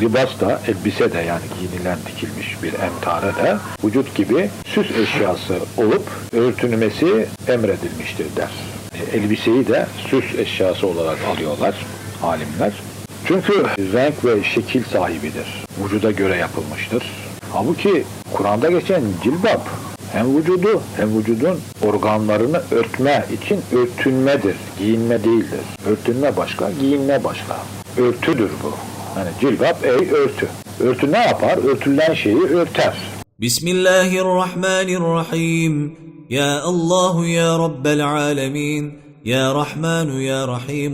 Libas da, elbise de yani giyinilen dikilmiş bir emtare de vücut gibi süs eşyası olup örtünmesi emredilmiştir der. E, Elbiseyi de süs eşyası olarak alıyorlar alimler. Çünkü renk ve şekil sahibidir. Vücuda göre yapılmıştır. Halbuki Kur'an'da geçen cilbap hem vücudu hem vücudun organlarını örtme için örtünmedir. Giyinme değildir. Örtünme başka, giyinme başka. Örtüdür bu. Hani cilbap ey örtü. Örtü ne yapar? Örtülen şeyi örter. بسم الله الرحمن الرحيم يا الله يا رب العالمين يا رحمن يا رحيم